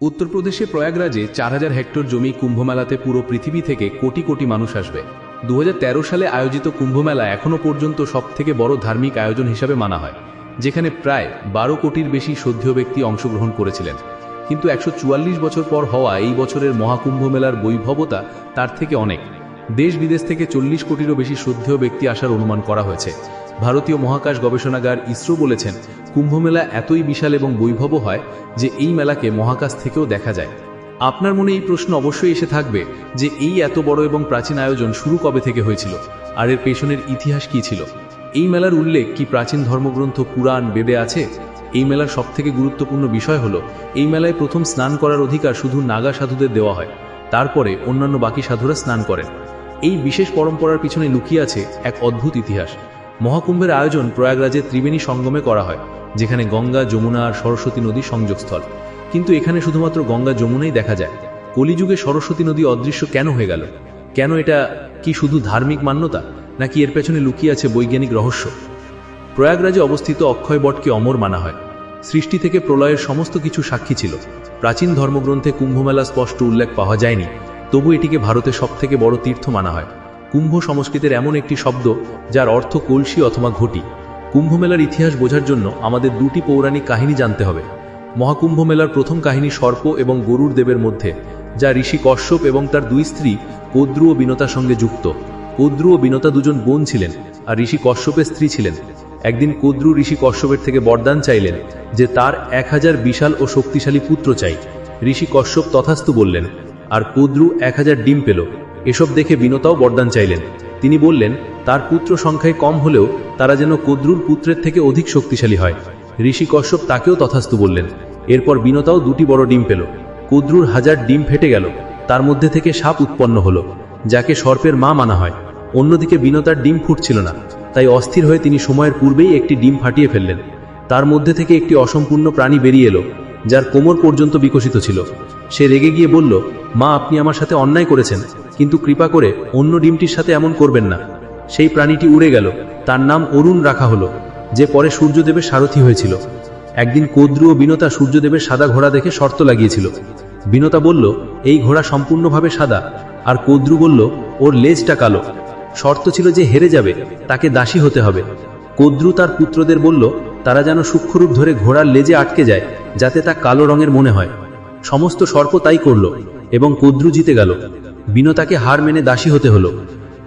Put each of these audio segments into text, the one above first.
উত্তরপ্রদেশে প্রয়াগরাজে চার হাজার হেক্টর জমি কুম্ভমেলাতে পুরো পৃথিবী থেকে কোটি কোটি মানুষ আসবে। দু হাজার তেরো সালে আয়োজিত কুম্ভমেলা এখনও পর্যন্ত সবথেকে বড় ধার্মিক আয়োজন হিসাবে মানা হয়, যেখানে প্রায় বারো কোটির বেশি শ্রদ্ধেয় ব্যক্তি অংশগ্রহণ করেছিলেন। কিন্তু একশো চুয়াল্লিশ বছর পর হওয়া এই বছরের মহাকুম্ভ মেলার বৈভবতা তার থেকে অনেক। দেশ বিদেশ থেকে চল্লিশ কোটিরও বেশি শ্রদ্ধেয় ব্যক্তি আসার অনুমান করা হয়েছে। ভারতীয় মহাকাশ গবেষণাগার ইসরো বলেছেন, কুম্ভমেলা এতই বিশাল এবং বৈভব হয় যে এই মেলাকে মহাকাশ থেকেও দেখা যায়। আপনার মনে এই প্রশ্ন অবশ্যই এসে থাকবে যে এই এত বড় এবং প্রাচীন আয়োজন শুরু কবে থেকে হয়েছিল? আর এর পেছনের ইতিহাস কি ছিল? এই মেলার উল্লেখ কি প্রাচীন ধর্মগ্রন্থ পুরাণ বেদে আছে? এই মেলার সবথেকে গুরুত্বপূর্ণ বিষয় হলো, এই মেলায় প্রথম স্নান করার অধিকার শুধু নাগা সাধুদের দেওয়া হয়, তারপরে অন্যান্য বাকি সাধুরা স্নান করেন। এই বিশেষ পরম্পরার পিছনে লুকিয়ে আছে এক অদ্ভুত ইতিহাস। মহাকুম্ভের আয়োজন প্রয়াগরাজের ত্রিবেণী সঙ্গমে করা হয়, যেখানে গঙ্গা, যমুনা আর সরস্বতী নদী সংযোগস্থল। কিন্তু এখানে শুধুমাত্র গঙ্গা, যমুনাই দেখা যায়। কলিযুগে সরস্বতী নদী অদৃশ্য কেন হয়ে গেল? কেন এটা কি শুধু ধার্মিক মান্যতা, নাকি এর পেছনে লুকিয়ে আছে বৈজ্ঞানিক রহস্য? প্রয়াগরাজে অবস্থিত অক্ষয় বটকে অমর মানা হয়। সৃষ্টি থেকে প্রলয়ের সমস্ত কিছু সাক্ষী ছিল। প্রাচীন ধর্মগ্রন্থে কুম্ভমেলা স্পষ্ট উল্লেখ পাওয়া যায়নি, তবু এটিকে ভারতের সবথেকে বড় তীর্থ মানা হয়। কুম্ভ সংস্কৃতের এমন একটি শব্দ যার অর্থ কলসি অথবা ঘটি। কুম্ভমেলার ইতিহাস বোঝার জন্য আমাদের দুটি পৌরাণিক কাহিনী জানতে হবে। মহাকুম্ভ মেলার প্রথম কাহিনী সর্প এবং গরুর দেবের মধ্যে, যা ঋষি কশ্যপ এবং তার দুই স্ত্রী কদ্রু ও বিনতার সঙ্গে যুক্ত। কদ্রু ও বিনতা দুজন বোন ছিলেন আর ঋষি কশ্যপের স্ত্রী ছিলেন। একদিন কদ্রু ঋষি কশ্যপের থেকে বরদান চাইলেন যে তার এক হাজার বিশাল ও শক্তিশালী পুত্র চাই। ঋষি কশ্যপ তথাস্তু বললেন, আর কদ্রু এক হাজার ডিম পেল। এসব দেখে বিনতাও বরদান চাইলেন। তিনি বললেন, তার পুত্র সংখ্যায় কম হলেও তারা যেন কদ্রুর পুত্রের থেকে অধিক শক্তিশালী হয়। ঋষি কশ্যপ তাকেও তথাস্তু বললেন। এরপর বিনতাও দুটি বড় ডিম পেল। কদ্রুর হাজার ডিম ফেটে গেল। তার মধ্যে থেকে সাপ উৎপন্ন হলো, যাকে সর্পের মা মানা হয়। অন্যদিকে বিনতার ডিম ফুটছিল না, তাই অস্থির হয়ে তিনি সময়ের পূর্বেই একটি ডিম ফাটিয়ে ফেললেন। তার মধ্যে থেকে একটি অসম্পূর্ণ প্রাণী বেরিয়ে এলো, যার কোমর পর্যন্ত বিকশিত ছিল। সে রেগে গিয়ে বলল, মা, আপনি আমার সাথে অন্যায় করেছেন। কিন্তু কৃপা করে অন্য ডিমটির সাথে এমন করবেন না। সেই প্রাণীটি উড়ে গেল। তার নাম অরুণ রাখা হলো, যে পরে সূর্যদেবের সারথি হয়েছিল। একদিন কদ্রু ও বিনতা সূর্যদেবের সাদা ঘোড়া দেখে শর্ত লাগিয়েছিল। বিনতা বলল, এই ঘোড়া সম্পূর্ণভাবে সাদা। আর কদ্রু বলল, ওর লেজটা কালো। শর্ত ছিল যে হেরে যাবে, তাকে দাসী হতে হবে। কদ্রু তার পুত্রদের বলল, তারা যেন সূক্ষ্মরূপ ধরে ঘোড়ার লেজে আটকে যায়, যাতে তা কালো রঙের মনে হয়। সমস্ত সর্প তাই করল, এবং কদ্রু জিতে গেল। বিনতাকে হার মেনে দাসী হতে হলো।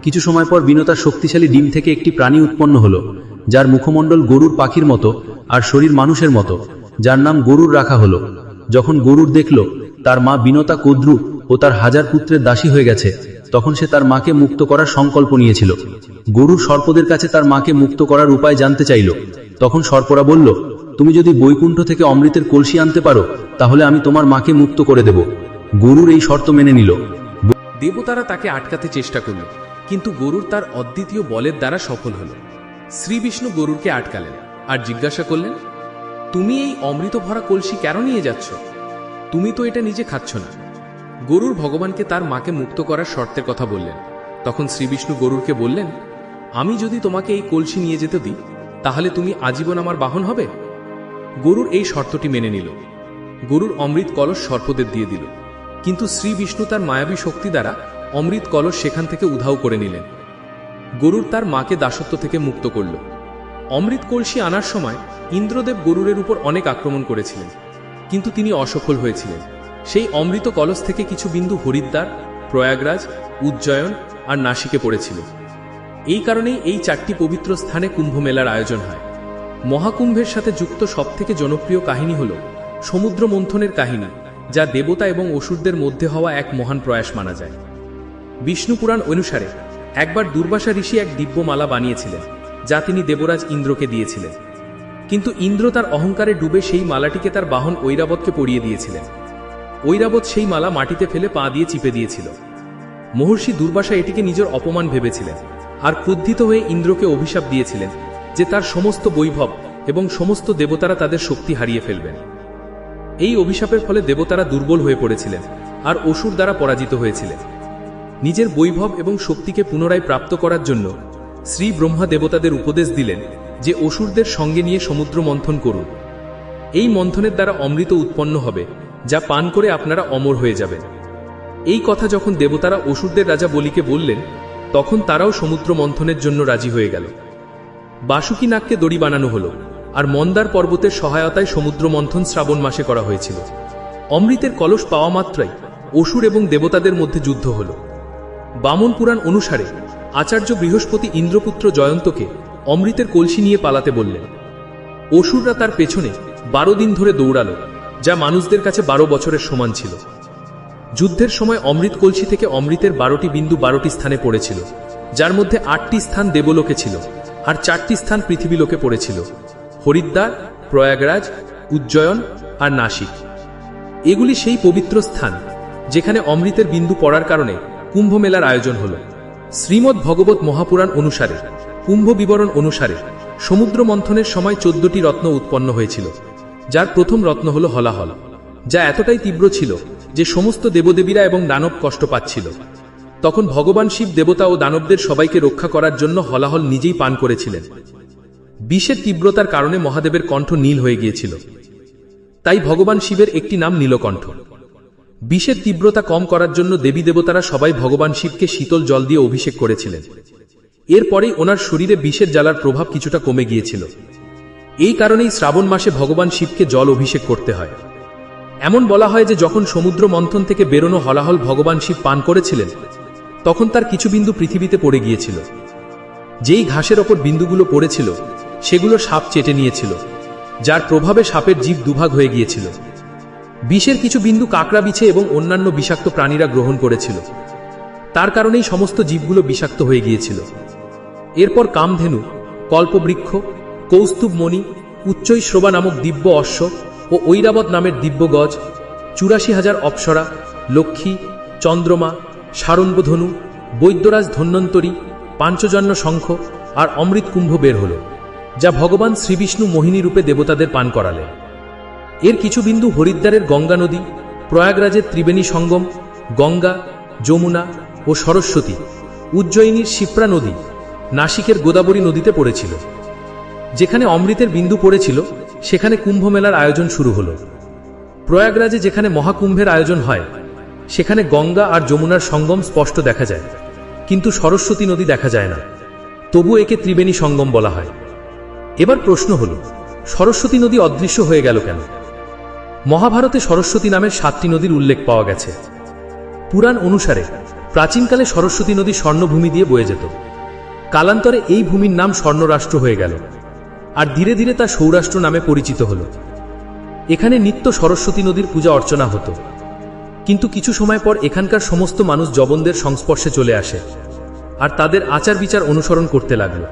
কিছু সময় পর বিনতার শক্তিশালী ডিম থেকে একটি প্রাণী উৎপন্ন হলো, যার মুখমণ্ডল গরুর পাখির মতো আর শরীর মানুষের মতো, যার নাম গরুর রাখা হলো। যখন গরুর দেখল, তার মা বিনতা কদ্রু ও তার হাজার পুত্রের দাসী হয়ে গেছে, তখন সে তার মাকে মুক্ত করার সংকল্প নিয়েছিল। গরুর সর্পদের কাছে তার মাকে মুক্ত করার উপায় জানতে চাইল। তখন সর্পরা বলল, তুমি যদি বৈকুণ্ঠ থেকে অমৃতের কলসি আনতে পারো, তাহলে আমি তোমার মাকে মুক্ত করে দেব। গরুর এই শর্ত মেনে নিল। দেবতারা তাকে আটকাতে চেষ্টা করল, কিন্তু গরুর তার অদ্বিতীয় বলের দ্বারা সফল হল। শ্রীবিষ্ণু গরুরকে আটকালেন আর জিজ্ঞাসা করলেন, তুমি এই অমৃত ভরা কলসি কেন নিয়ে যাচ্ছ? তুমি তো এটা নিজে খাচ্ছ না। গরুর ভগবানকে তার মাকে মুক্ত করার শর্তের কথা বললেন। তখন শ্রীবিষ্ণু গরুরকে বললেন, আমি যদি তোমাকে এই কলসি নিয়ে যেতে দিই, তাহলে তুমি আজীবন আমার বাহন হবে? গরুর এই শর্তটি মেনে নিল। গরুর অমৃত কলস সর্পদের দিয়ে দিল। কিন্তু শ্রী বিষ্ণু তার মায়াবী শক্তি দ্বারা অমৃত কলস সেখান থেকে উধাও করে নিলেন। গরুর তার মাকে দাসত্ব থেকে মুক্ত করল। অমৃত কলসি আনার সময় ইন্দ্রদেব গরুরের উপর অনেক আক্রমণ করেছিলেন, কিন্তু তিনি অসফল হয়েছিলেন। সেই অমৃত কলস থেকে কিছু বিন্দু হরিদ্বার, প্রয়াগরাজ, উজ্জয়ন আর নাসিকে পড়েছিল। এই কারণেই এই চারটি পবিত্র স্থানে কুম্ভ মেলার আয়োজন হয়। মহাকুম্ভের সাথে যুক্ত সবথেকে জনপ্রিয় কাহিনী হল সমুদ্র মন্থনের কাহিনী। যা দেবতা এবং অসুরদের মধ্যে হওয়া এক মহান প্রয়াস মানা যায়। বিষ্ণু পুরাণ অনুসারে, একবার দুর্বাসা ঋষি এক দিব্যমালা বানিয়েছিলেন, যা তিনি দেবরাজ ইন্দ্রকে দিয়েছিলেন। কিন্তু ইন্দ্র তার অহংকারে ডুবে সেই মালাটিকে তার বাহন ঐরাবতকে পরিয়ে দিয়েছিলেন। ঐরাবত সেই মালা মাটিতে ফেলে পা দিয়ে চিপে দিয়েছিল। মহর্ষি দুর্বাসা এটিকে নিজের অপমান ভেবেছিলেন আর ক্রুদ্ধিত হয়ে ইন্দ্রকে অভিশাপ দিয়েছিলেন যে তার সমস্ত বৈভব এবং সমস্ত দেবতারা তাদের শক্তি হারিয়ে ফেলবেন। এই অভিশাপের ফলে দেবতারা দুর্বল হয়ে পড়েছিলেন আর অসুর দ্বারা পরাজিত হয়েছিলেন। নিজের বৈভব এবং শক্তিকে পুনরায় প্রাপ্ত করার জন্য শ্রী ব্রহ্মা দেবতাদের উপদেশ দিলেন যে অসুরদের সঙ্গে নিয়ে সমুদ্র মন্থন করুন। এই মন্থনের দ্বারা অমৃত উৎপন্ন হবে, যা পান করে আপনারা অমর হয়ে যাবেন। এই কথা যখন দেবতারা অসুরদের রাজা বলিকে বললেন, তখন তারাও সমুদ্র মন্থনের জন্য রাজি হয়ে গেল। বাসুকি নাগকে দড়ি বানানো হলো। আর মন্দার পর্বতের সহায়তায় সমুদ্র মন্থন শ্রাবণ মাসে করা হয়েছিল। অমৃতের কলস পাওয়া মাত্রাই অসুর এবং দেবতাদের মধ্যে যুদ্ধ হল। বামন পুরাণ অনুসারে আচার্য বৃহস্পতি ইন্দ্রপুত্র জয়ন্তকে অমৃতের কলসি নিয়ে পালাতে বললেন। অসুররা তার পেছনে বারো দিন ধরে দৌড়ালো, যা মানুষদের কাছে বারো বছরের সমান ছিল। যুদ্ধের সময় অমৃত কলসি থেকে অমৃতের বারোটি বিন্দু বারোটি স্থানে পড়েছিল, যার মধ্যে আটটি স্থান দেবলোকে ছিল আর চারটি স্থান পৃথিবীলোকে পড়েছিল। হরিদ্বার প্রয়াগরাজ, উজ্জয়ন আর নাসিক। এগুলি সেই পবিত্র স্থান যেখানে অমৃতের বিন্দু পড়ার কারণে কুম্ভ মেলার আয়োজন হল। শ্রীমদ্ ভগবত মহাপুরাণ অনুসারে, কুম্ভ বিবরণ অনুসারে সমুদ্র মন্থনের সময় চোদ্দটি রত্ন উৎপন্ন হয়েছিল, যার প্রথম রত্ন হল হলাহল, যা এতটাই তীব্র ছিল যে সমস্ত দেবদেবীরা এবং দানব কষ্ট পাচ্ছিল। তখন ভগবান শিব দেবতা ও দানবদের সবাইকে রক্ষা করার জন্য হলাহল নিজেই পান করেছিলেন। বিষের তীব্রতার কারণে মহাদেবের কণ্ঠ নীল হয়ে গিয়েছিল। তাই ভগবান শিবের একটি নাম নীলকণ্ঠ। বিষের তীব্রতা কম করার জন্য দেবী দেবতারা সবাই ভগবান শিবকে শীতল জল দিয়ে অভিষেক করেছিলেন। এরপরেই ওনার শরীরে বিষের জ্বালার প্রভাব কিছুটা কমে গিয়েছিল। এই কারণেই শ্রাবণ মাসে ভগবান শিবকে জল অভিষেক করতে হয়। এমন বলা হয় যে যখন সমুদ্র মন্থন থেকে বেরোনো হলাহল ভগবান শিব পান করেছিলেন, তখন তার কিছু বিন্দু পৃথিবীতে পড়ে গিয়েছিল। যেই ঘাসের ওপর বিন্দুগুলো পড়েছিল সেগুলো সাপ চেটে নিয়েছিল, যার প্রভাবে সাপের জীব দুভাগ হয়ে গিয়েছিল। বিষের কিছু বিন্দু কাকড়া বিছে এবং অন্যান্য বিষাক্ত প্রাণীরা গ্রহণ করেছিল। তার কারণেই সমস্ত জীবগুলো বিষাক্ত হয়ে গিয়েছিল। এরপর কামধেনু, কল্পবৃক্ষ, কৌস্তুভমণি, উচ্চৈ শ্রবা নামক দিব্য অশ্ব ও ঐরাবত নামের দিব্য গজ, চুরাশি হাজার অপ্সরা, লক্ষ্মী, চন্দ্রমা সারণ্যধনু বৈদ্যরাজ ধন্বন্তরী, পাঞ্চজন্য শঙ্খ আর অমৃত কুম্ভ বের হল। যা ভগবান শ্রীবিষ্ণু মোহিনী রূপে দেবতাদের পান করালেন এর কিছু বিন্দু হরিদ্বারের গঙ্গা নদী, প্রয়াগরাজের ত্রিবেণী সঙ্গম, গঙ্গা, যমুনা ও সরস্বতী, উজ্জয়িনীর শিপ্রা নদী নাসিকের গোদাবরী নদীতে পড়েছিল। যেখানে অমৃতের বিন্দু পড়েছিল, সেখানে কুম্ভ মেলার আয়োজন শুরু হল। প্রয়াগরাজে যেখানে মহাকুম্ভের আয়োজন হয়, সেখানে গঙ্গা আর যমুনার সঙ্গম স্পষ্ট দেখা যায়। কিন্তু সরস্বতী নদী দেখা যায় না। তবু একে ত্রিবেণী সঙ্গম বলা হয়। এবার প্রশ্ন হল, সরস্বতী নদী অদৃশ্য হয়ে গেল কেন? মহাভারতে সরস্বতী নামের সাতটি নদীর উল্লেখ পাওয়া গেছে। পুরাণ অনুসারে প্রাচীনকালে সরস্বতী নদী স্বর্ণভূমি দিয়ে বয়ে যেত। কালান্তরে এই ভূমির নাম স্বর্ণরাষ্ট্র হয়ে গেল, আর ধীরে ধীরে তা সৌরাষ্ট্র নামে পরিচিত হল। এখানে নিত্য সরস্বতী নদীর পূজা অর্চনা হতো। কিন্তু কিছু সময় পর এখানকার সমস্ত মানুষ জবনদের সংস্পর্শে চলে আসে, আর তাদের আচার বিচার অনুসরণ করতে লাগল।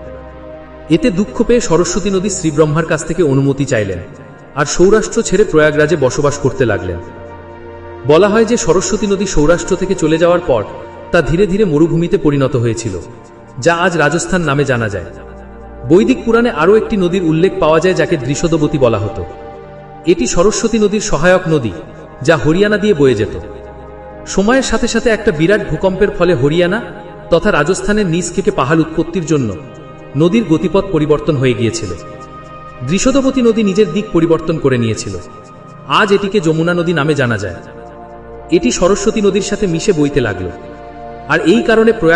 এতে দুঃখ পেয়ে সরস্বতী নদী শ্রীব্রহ্মার কাছ থেকে অনুমতি চাইলেন, আর সৌরাষ্ট্র ছেড়ে প্রয়াগরাজে বসবাস করতে লাগলেন। বলা হয় যে সরস্বতী নদী সৌরাষ্ট্র থেকে চলে যাওয়ার পর তা ধীরে ধীরে মরুভূমিতে পরিণত হয়েছিল, যা আজ রাজস্থান নামে জানা যায়। বৈদিক পুরাণে আরও একটি নদীর উল্লেখ পাওয়া যায় যাকে দৃষদবতী বলা হতো। এটি সরস্বতী নদীর সহায়ক নদী, যা হরিয়ানা দিয়ে বয়ে যেত। সময়ের সাথে সাথে একটা বিরাট ভূকম্পের ফলে হরিয়ানা তথা রাজস্থানের নিচ থেকে পাহাড় উৎপত্তির জন্য নদীর গতিপথ পরিবর্তন হয়ে গিয়েছিল। দৃষদবতী নদী নিজের দিক পরিবর্তন করে নিয়েছিল। আজ এটিকে যমুনা নদী নামে জানা যায়। এটি সরস্বতী নদীর সাথে মিশে বইতে লাগল। আর এই কারণে প্রয়াগ